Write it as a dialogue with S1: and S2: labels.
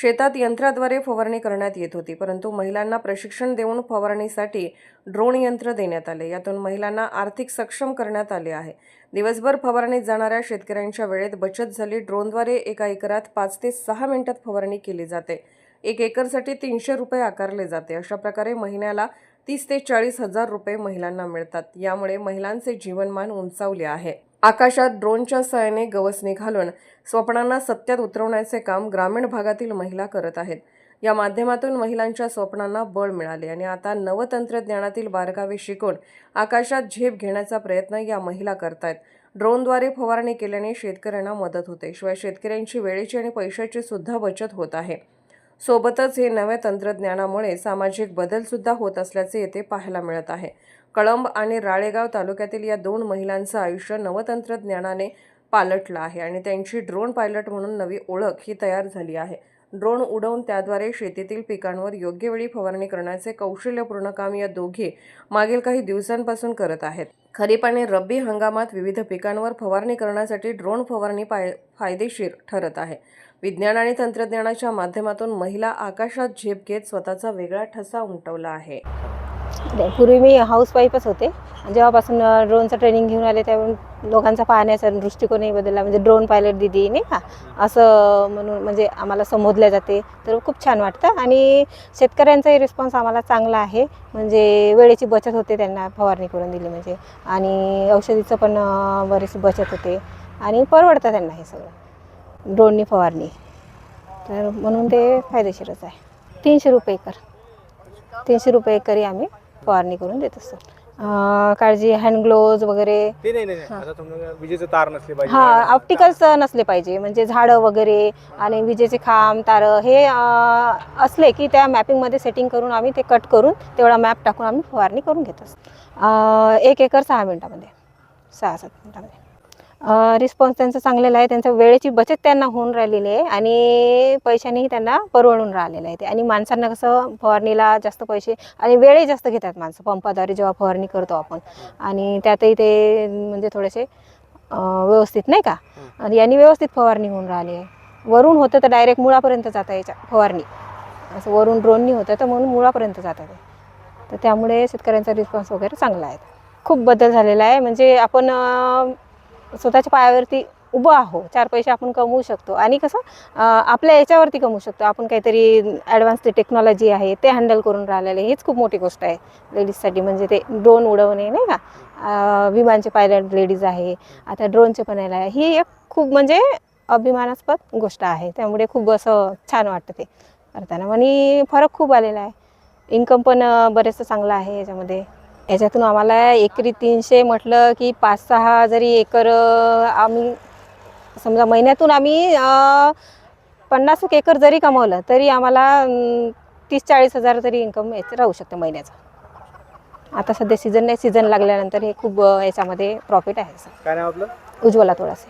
S1: शेतात यंत्राद्वारे फवारणी करण्यात येत होती परंतु महिलांना प्रशिक्षण देऊन फवारणीसाठी ड्रोन यंत्र देण्यात आले. यातून महिलांना आर्थिक सक्षम करण्यात आले आहे. दिवसभर फवारणीत जाणाऱ्या शेतकऱ्यांच्या वेळेत बचत झाली. ड्रोनद्वारे एका एकरात पाच ते सहा मिनिटात फवारणी केली जाते. एक एकरसाठी तीनशे रुपये आकारले जाते. अशा प्रकारे महिन्याला तीस ते चाळीस हजार रुपये महिलांना मिळतात. यामुळे महिलांचे जीवनमान उंचावले आहे. आकाशात ड्रोनच्या सहाय्याने गवसणी घालून स्वप्नांना सत्यात उतरवण्याचे काम ग्रामीण भागातील महिला करत आहेत. या माध्यमातून महिलांच्या स्वप्नांना बळ मिळाले आणि आता नवतंत्रज्ञानातील बारकावे शिकून आकाशात झेप घेण्याचा प्रयत्न या महिला करतायत. ड्रोनद्वारे फवारणी केल्याने शेतकऱ्यांना मदत होते. शिवाय शेतकऱ्यांची वेळेची आणि पैशाची सुद्धा बचत होत आहे. सोबतच हे नव्या तंत्रज्ञानामुळे सामाजिक बदलसुद्धा होत असल्याचे येथे पाहायला मिळत आहे. कळंब आणि राळेगाव तालुक्यातील या दोन महिलांचं आयुष्य नवतंत्रज्ञानाने पालटलं आहे आणि त्यांची ड्रोन पायलट म्हणून नवी ओळख ही तयार झाली आहे. ड्रोन उडवून त्याद्वारे शेतीतील पिकांवर योग्य वेळी फवारणी करण्याचे कौशल्यपूर्ण काम या दोघे मागील काही दिवसांपासून करत आहेत. खरीप आणि रब्बी हंगामात विविध पिकांवर फवारणी करण्यासाठी ड्रोन फवारणी पाय फायदेशीर ठरत आहे. विज्ञान आणि तंत्रज्ञानाच्या माध्यमातून महिला आकाशात झेप घेत स्वतःचा वेगळा ठसा उमटवला आहे.
S2: पूर्वी मी हाऊसवाईफच होते. जेव्हापासून ड्रोनचं ट्रेनिंग घेऊन आले त्यावेळी लोकांचा पाहण्याचा दृष्टिकोनही बदलला. म्हणजे ड्रोन पायलट दिदी नाही का? असं म्हणून म्हणजे आम्हाला संबोधल्या जाते. तर खूप छान वाटतं. आणि शेतकऱ्यांचाही रिस्पॉन्स आम्हाला चांगला आहे. म्हणजे वेळेची बचत होते त्यांना फवारणी करून दिली म्हणजे. आणि औषधीचं पण बरीच बचत होते. आणि परवडतं त्यांना हे सगळं. ड्रोननी फवारणी. तर म्हणून ते फायदेशीरच आहे. तीनशे रुपये एकर. तीनशे रुपये एकरी आम्ही फवारणी करून देत असतो. काळजी हँड ग्लोव्ज वगैरे.
S3: विजेचं तार नसले पाहिजे.
S2: हा ऑप्टिकल्स नसले पाहिजे. म्हणजे झाडं वगैरे आणि विजेचे खांब तारं हे असले की त्या मॅपिंगमध्ये सेटिंग करून आम्ही ते कट करून तेवढा मॅप टाकून आम्ही फवारणी करून घेत असतो. एक एकर सहा मिनटामध्ये. सहा सात मिनटामध्ये. रिस्पॉन्स त्यांचा चांगलेला आहे. त्यांच्या वेळेची बचत त्यांना होऊन राहिलेली आहे आणि पैशानेही त्यांना परवडून राहिलेलं आहे ते. आणि माणसांना कसं फवारणीला जास्त पैसे आणि वेळही जास्त घेतात माणसं. पंपाद्वारे जेव्हा फवारणी करतो आपण. आणि त्यातही ते म्हणजे थोडेसे व्यवस्थित नाही का? आणि यांनी व्यवस्थित फवारणी होऊन राहिली आहे. वरून होतं तर डायरेक्ट मुळापर्यंत जाता याच्या फवारणी. असं वरून ड्रोननी होतं तर म्हणून मुळापर्यंत जातं ते. तर त्यामुळे शेतकऱ्यांचा रिस्पॉन्स वगैरे चांगला आहे. खूप बदल झालेला आहे. म्हणजे आपण स्वतःच्या पायावरती उभं आहो. चार पैसे आपण कमवू शकतो. आणि कसं आपल्या याच्यावरती कमवू शकतो. आपण काहीतरी ॲडव्हान्स टेक्नॉलॉजी आहे ते हँडल करून राहिलेलं आहे. हीच खूप मोठी गोष्ट आहे. लेडीजसाठी म्हणजे ते ड्रोन उडवणे नाही का? विमानचे पायलट लेडीज आहे. आता ड्रोनचे पण यायला आहे. ही एक खूप म्हणजे अभिमानास्पद गोष्ट आहे. त्यामुळे खूप असं छान वाटतं ते करताना. आणि फरक खूप आलेला आहे. इन्कम पण बरेचसं चांगलं आहे याच्यामध्ये. याच्यातून आम्हाला एकरी तीनशे म्हटलं की पाच सहा जरी एकर आम्ही समजा महिन्यातून आम्ही पन्नास एक एकर जरी कमवलं तरी आम्हाला तीस चाळीस हजार तरी इन्कम याचं राहू शकतं महिन्याचं. आता सध्या सीझन नाही सीझन लागल्यानंतर हे खूप याच्यामध्ये प्रॉफिट आहे
S3: काय नाव आपलं?
S2: उज्ज्वला थोडासे